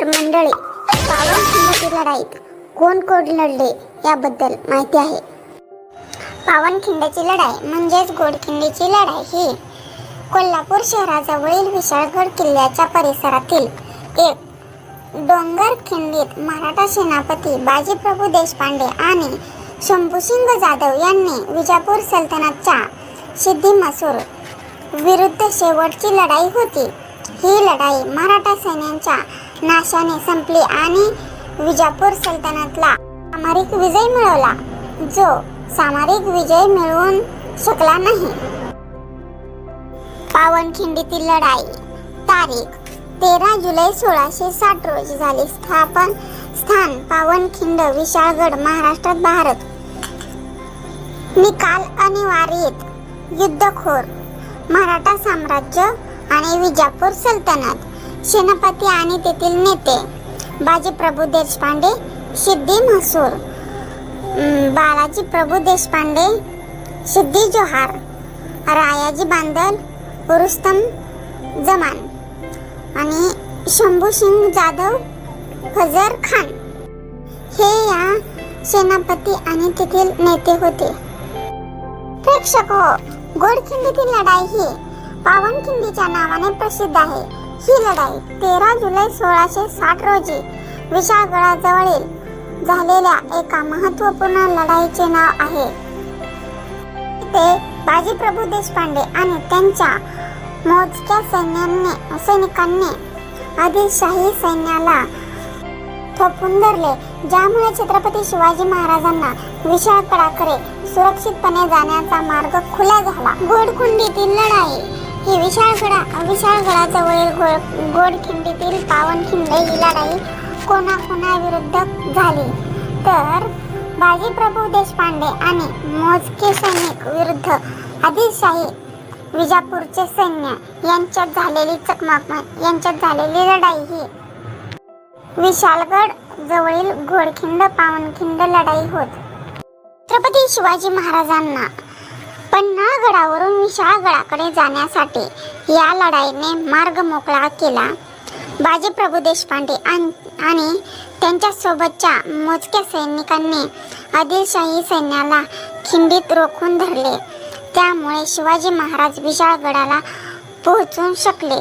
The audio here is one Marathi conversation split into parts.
तर मंडळी. पावनखिंडीची लढाईत कोण कोण लढले याबद्दल माहिती आहे. पावनखिंडीची लढाई म्हणजेच गोडखिंडीची लढाई ही. कोल्हापूर शहराजवळील विशाळगड किल्ल्याच्या परिसरातील एक डोंगर खिंडीत मराठा सेनापती बाजीप्रभू देशपांडे आणि शंभूसिंग जाधव यांनी विजापूर सल्तनतच्या सिद्धी मसूर विरुद्ध शेवटची लढाई होती. ही लढाई मराठा सैन्यांच्या नाशाने संपली आणि विजापूर सल्तनतला सामरिक विजय मिळवला जो सामरिक विजय मिळवून शकला नाही. पावनखिंडीतील लढाई तारीख तेरा जुलै सोळाशे साठ रोजी झाली. स्थापन स्थान पावनखिंड विशाळगड महाराष्ट्रात भारत. निकाल अनिवार्यत युद्धखोर मराठा साम्राज्य आणि विजापूर सल्तनत. सेनापती आणि तेथील नेते बाजी प्रभू देशपांडे सिद्धी म्हसूर बालाजी प्रभू देशपांडे सिद्धी जोहार रायाजी बांदल रुस्तम जमान आणि शंभू सिंग जाधव हजर खान. हे या सेनापती आणि तेथील नेते होते. प्रेक्षक हो गोडखिंडीतील लढाई ही पावनखिंडीच्या नावाने प्रसिद्ध आहे. ही लढाई तेरा जुलै सोळाशे साठ रोजी विशाळगडाजवळील झालेल्या एका महत्त्वपूर्ण लढाईचे नाव आहे. ते बाजीप्रभू देशपांडे आणि त्यांच्या मोजक्या सैन्याने सैनिकांनी आदिलशाही सैन्याला थोपून धरले ज्यामुळे छत्रपती शिवाजी महाराजांना विशाळगडाकडे सुरक्षितपणे जाण्याचा मार्ग खुला झाला. गोडखुंडीतील लढाई ही विशाळगडा विशाळगडाजवळील गोड गोडखिंडीतील पावनखिंड ही लढाई कोणाकोणाविरुद्ध झाली. तर बाजीप्रभू देशपांडे आणि मोजके सैनिक विरुद्ध आदिलशाही विजापूरचे सैन्य यांच्यात झालेली चकमक यांच्यात झालेली लढाई ही विशालगड जवळील घोडखिंड पावनखिंड लढाई होत. छत्रपती शिवाजी महाराजांना गडावरून विशाळगडाकडे जाण्यासाठी या लढाईने मार्ग मोकळा केला. बाजीप्रभू देशपांडे आणि त्यांच्यासोबतच्या मोजक्या सैनिकांनी आदिलशाही सैन्याला खिंडीत रोखून धरले. त्यामुळे शिवाजी महाराज विशाळगडाला पोहोचू शकले.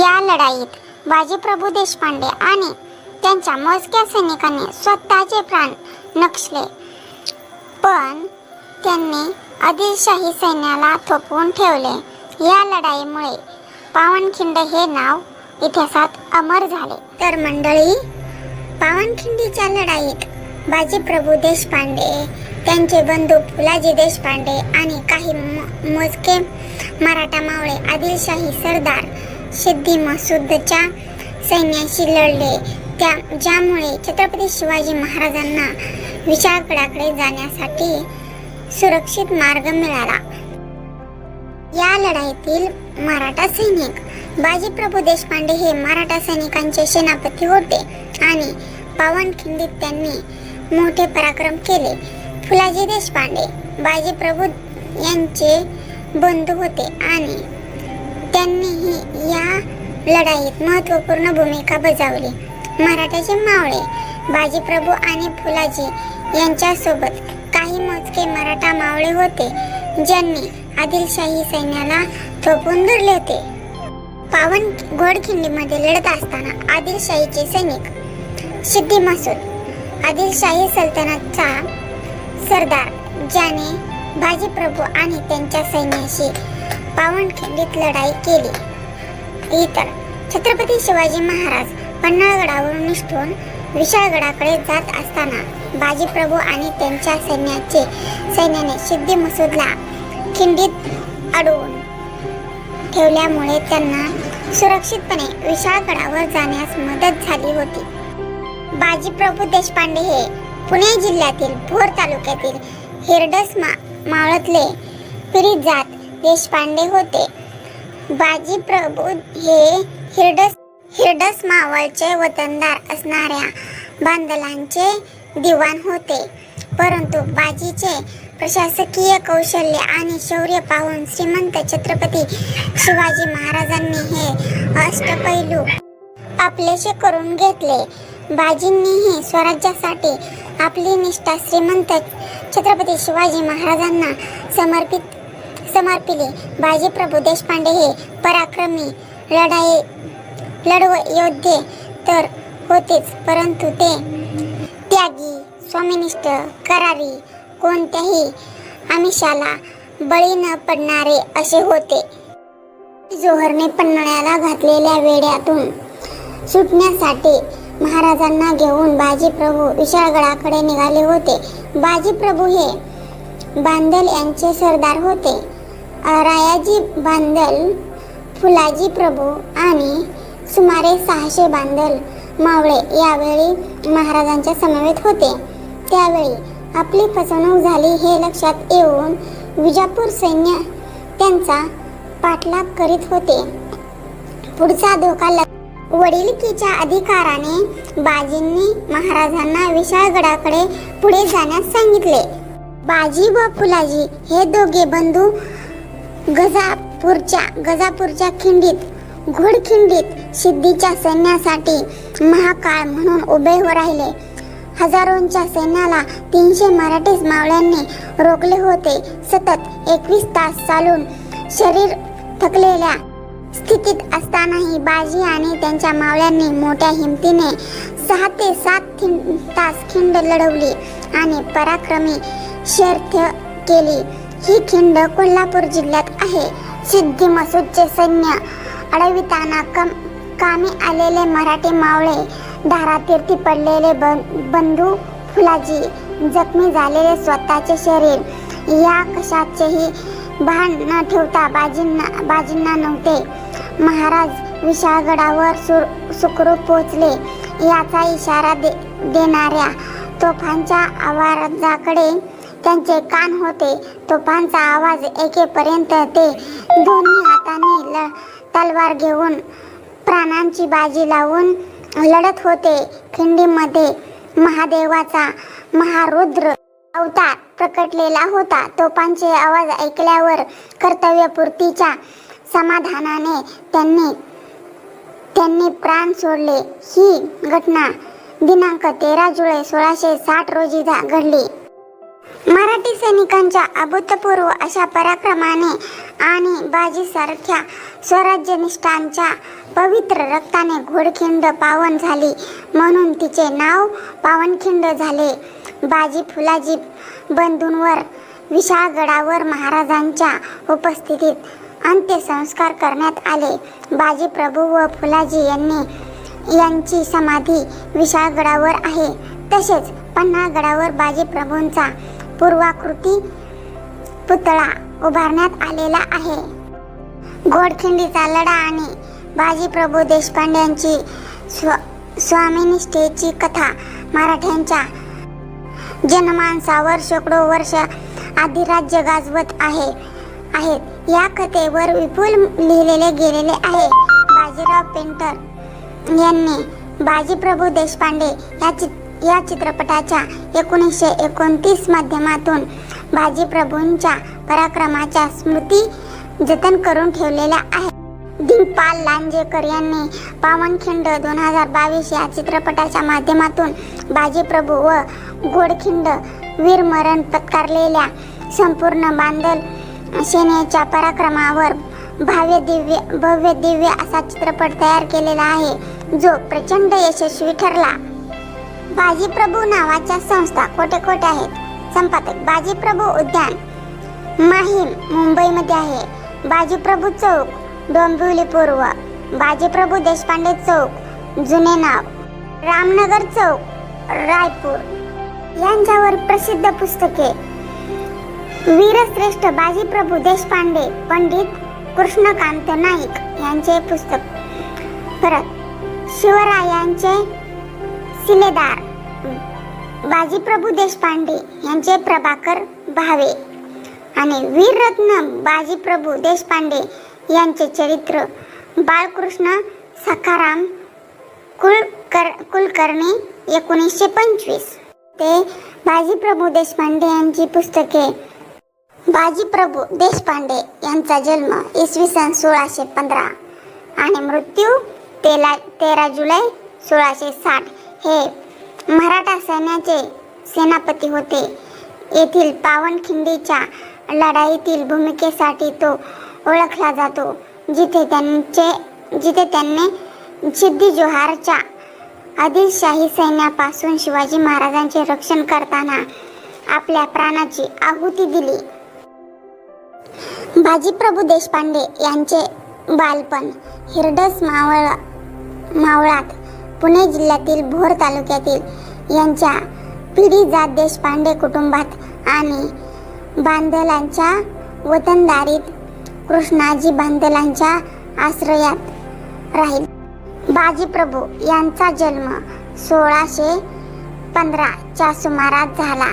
या लढाईत बाजीप्रभू देशपांडे आणि त्यांच्या मोजक्या सैनिकांनी स्वतःचे प्राण नक्षले. पण त्यांनी आदिलशाही सैन्याला थोपवून ठेवले. या लढाईमुळे पावनखिंड हे नाव इतिहासात अमर झाले. तर मंडळी पावनखिंडीच्या लढाईत बाजीप्रभू देशपांडे त्यांचे बंधू फुलाजी देशपांडे आणि काही मोजके मराठा मावळे आदिलशाही सरदार सिद्धी मसूदच्या सैन्याशी लढले. त्या ज्यामुळे छत्रपती शिवाजी महाराजांना विशाळगडाकडे जाण्यासाठी सुरक्षित मार्ग मिळाला. या लढाईतील मराठा सैनिक बाजीप्रभू देशपांडे हे मराठा सैनिकांचे सेनापती होते आणि पावनखिंडीत त्यांनी मोठे पराक्रम केले. फुलाजी देशपांडे बाजीप्रभू यांचे बंधू होते आणि त्यांनीही या लढाईत महत्त्वपूर्ण भूमिका बजावली. मराठ्याचे मावळे बाजीप्रभू आणि फुलाजी यांच्यासोबत काही मराठा मावळे होते ज्यांनी आदिलशाही सैन्याला थोपून धरले होते. पावन घोडखिंडीमध्ये लढत असताना आदिलशाहीचे सैनिक सिद्धी मसूद आदिलशाही सल्तनतचा सरदार ज्याने बाजीप्रभू आणि त्यांच्या सैन्याशी पावनखिंडीत लढाई केली. इतर छत्रपती शिवाजी महाराज पन्हाळगडावरून निष्ठून विशाळगडाकडे जात असताना बाजीप्रभू आणि त्यांच्या सैन्याचे सैन्याने सिद्धी मसूदला खिंडीत अडवून ठेवल्यामुळे त्यांना सुरक्षितपणे विशाळगडावर जाण्यास मदत झाली होती. बाजीप्रभू देशपांडे हे पुणे जिल्ह्यातील भोर तालुक्यातील हिरडस मा मावळतले जात देशपांडे होते. बाजीप्रभू हे हिरडस हिरडस मावळचे वतनदार असणाऱ्या बांदलांचे दिवाण होते. परंतु बाजीचे प्रशासकीय कौशल्य आणि शौर्य पाहून श्रीमंत छत्रपती शिवाजी महाराजांनी हे अष्टपैलू आपलेसे करून घेतले. बाजींनीही स्वराज्यासाठी आपली निष्ठा श्रीमंत छत्रपती शिवाजी महाराजांना समर्पित समर्पिली. बाजीप्रभू देशपांडे हे पराक्रमी लढाई लढव योद्धे तर होतेच परंतु ते त्यागी स्वामिनिष्ठ करारी कोणत्याही आमिषाला बळी न पडणारे असे होते. जोहरने पन्हाळ्याला घातलेल्या वेड्यातून सुटण्यासाठी महाराजांना घेऊन बाजीप्रभू विशाळगडाकडे निघाले होते. बाजीप्रभू हे बांदल यांचे सरदार होते. रायाजी बांदल फुलाजी प्रभू आणि सुमारे सहाशे बांदल मावळे यावेळी महाराजांच्या समवेत होते. त्यावेळी आपली फसवणूक झाली हे लक्षात येऊन विजापूर सैन्य त्यांचा पाठलाग करीत होते. पुढचा धोका वडिलकीच्या अधिकाराने बाजींनी महाराजांना विशाळगडाकडे पुढे जाण्यास सांगितले. बाजी व फुलाजी हे दोघे बंधू गजापूरच्या गजापूरच्या खिंडीत घोडखिंडीत सिद्धीच्या सैन्यासाठी महाकाळ म्हणून उभे व राहिले. हजारोंच्या सैन्याला तीनशे मराठी मावळ्यांनी रोखले होते. सतत एकवीस तास चालून शरीर थकलेल्या स्थितीत असतानाही बाजी आणि त्यांच्या मावळ्यांनी मोठ्या हिमतीने सहा ते सात तास खिंड लढवली आणि पराक्रमी शर्थ केली. ही खिंड कोल्हापूर जिल्ह्यात आहे. सिद्धी मसूदचे सैन्य अडविताना कम कामी आलेले मराठी मावळे धारातीर्थी पडलेले बंधू फुलाजी जखमी झालेले स्वतःचे शरीर या कशाचेही भान न ठेवता बाजींना बाजींना नव्हते. महाराज विशाळगडावर सुर सुखरूप पोहोचले. याचा इशारा दे देणाऱ्या तोफांच्या आवाजाकडे त्यांचे कान होते. तोफांचा आवाज ऐकेपर्यंत ते दोन्ही हाताने ल तलवार घेऊन प्राणांची बाजी लावून लढत होते. खिंडीमध्ये महादेवाचा महारुद्र अवतार प्रकटलेला होता. तोफांचे आवाज ऐकल्यावर कर्तव्यपूर्तीच्या समाधानाने त्यांनी त्यांनी प्राण सोडले. ही घटना दिनांक तेरा जुलै सोळाशे साठ रोजी घडली. मराठी सैनिकांच्या अभूतपूर्व अशा पराक्रमाने आणि बाजीसारख्या स्वराज्यनिष्ठांच्या पवित्र रक्ताने घोडखिंड पावन झाली म्हणून तिचे नाव पावनखिंड झाले. बाजी फुलाजी बंधूंवर विशाळगडावर महाराजांच्या उपस्थितीत अंत्यसंस्कार करण्यात आले. बाजी प्रभू व फुलाजी यांनी यांची समाधी विशाळगडावर आहे. तसेच पन्हाळगडावर बाजी प्रभूंचा पूर्वाकृती पुतळा उभारण्यात आलेला आहे. घोडखिंडीचा लढा आणि बाजी प्रभू देशपांडे यांची स्व स्वामिनिष्ठेची कथा मराठ्यांच्या जनमानसावर शेकडो वर्ष आधी राज्य गाजवत आहे आहेत. या कथेवर विपुल लिहिलेले गेलेले आहे. बाजीराव पेंटर यांनी बाजीप्रभू देशपांडे या चित्र या चित्रपटाच्या एकोणीसशे एकोणतीस माध्यमातून बाजीप्रभूंच्या पराक्रमाच्या स्मृती जतन करून ठेवलेल्या आहेत. दिनपाल लांजेकर यांनी पावनखिंड दोन हजार बावीस या चित्रपटाच्या माध्यमातून बाजीप्रभू व गोडखिंड वीरमरण पत्कारलेल्या संपूर्ण बांदल सेनेच्या पराक्रमावर भाव्य दिव्य भव्य दिव्य असा चित्रपट तयार केलेला आहे. जो प्रचंड यशस्वी ठरला. बाजीप्रभू नावाच्या संस्था कोठे कोठे आहेत. संपादक बाजीप्रभू उद्यान. माहीम मुंबईमध्ये आहे. बाजीप्रभू चौक डोंबिवली पूर्व. बाजीप्रभू देशपांडे चौक जुने नाव. रामनगर चौक रायपूर. यांच्यावर प्रसिद्ध पुस्तके. वीरश्रेष्ठ बाजीप्रभू देशपांडे पंडित कृष्णकांत नाईक यांचे पुस्तक. परत शिवरायांचे सिलेदार बाजीप्रभू देशपांडे यांचे प्रभाकर भावे आणि वीररत्न बाजीप्रभू देशपांडे यांचे चरित्र बाळकृष्ण सखाराम कुलकर कुलकर्णी एकोणीसशे पंचवीस. ते बाजीप्रभू देशपांडे यांची पुस्तके. बाजीप्रभू देशपांडे यांचा जन्म इसवी सन सोळाशे पंधरा आणि मृत्यू तेला तेरा जुलै सोळाशे साठ. हे मराठा सैन्याचे सेनापती होते. येथील पावनखिंडीच्या लढाईतील भूमिकेसाठी तो ओळखला जातो. जिथे त्यांचे जिथे त्यांनी सिद्धी जोहारच्या आदिलशाही सैन्यापासून शिवाजी महाराजांचे रक्षण करताना आपल्या प्राणाची आहुती दिली. बाजीप्रभू देशपांडे यांचे बालपण हिरडस मावळ मावळात पुणे जिल्ह्यातील भोर तालुक्यातील यांच्या पिढीजात देशपांडे कुटुंबात आणि बांदलांच्या वतनदारीत कृष्णाजी बांदलांच्या आश्रयात राहील. बाजीप्रभू यांचा जन्म सोळाशे पंधराच्या सुमारास झाला.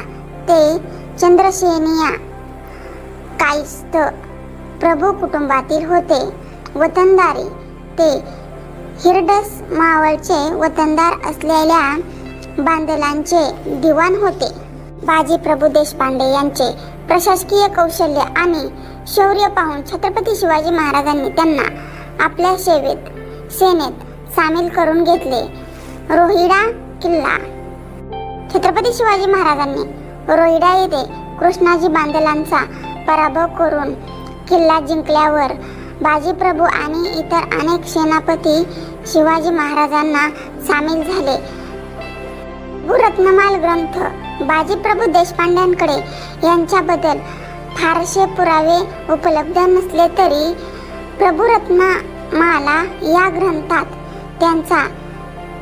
ते चंद्रसेनिया कायस्थ प्रभू कुटुंबातील होते. वतनदारी ते हिरडस मावळचे वतनदार असलेल्या बांदलांचे दिवाण होते. बाजी प्रभू देशपांडे यांचे प्रशासकीय कौशल्य आणि शौर्य पाहून छत्रपती शिवाजी महाराजांनी त्यांना आपल्या सेवेत सेनेत सामील करून घेतले. रोहिडा किल्ला. छत्रपती शिवाजी महाराजांनी रोहिडा येथे कृष्णाजी बांदलांचा पराभव करून किल्ला जिंकल्यावर बाजीप्रभू आणि इतर अनेक सेनापती शिवाजी महाराजांना सामील झाले. गुरत्नमाल ग्रंथ बाजीप्रभू देशपांड्यांकडे यांच्याबद्दल फारसे पुरावे उपलब्ध नसले तरी प्रभुरत्नमाला या ग्रंथात त्यांचा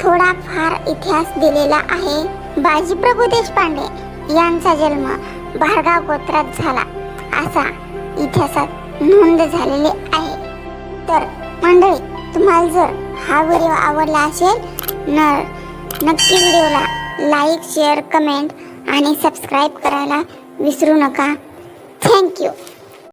थोडाफार इतिहास दिलेला आहे. बाजीप्रभू देशपांडे यांचा जन्म भारगाव गोत्रात झाला. असा इतिहासात नोंद झालेली आहे. तर मंडळी तुम्हाला जर हा व्हिडिओ आवडला असेल तर नक्की व्हिडिओला लाईक शेअर कमेंट आणि सबस्क्राईब करायला विसरू नका. थँक्यू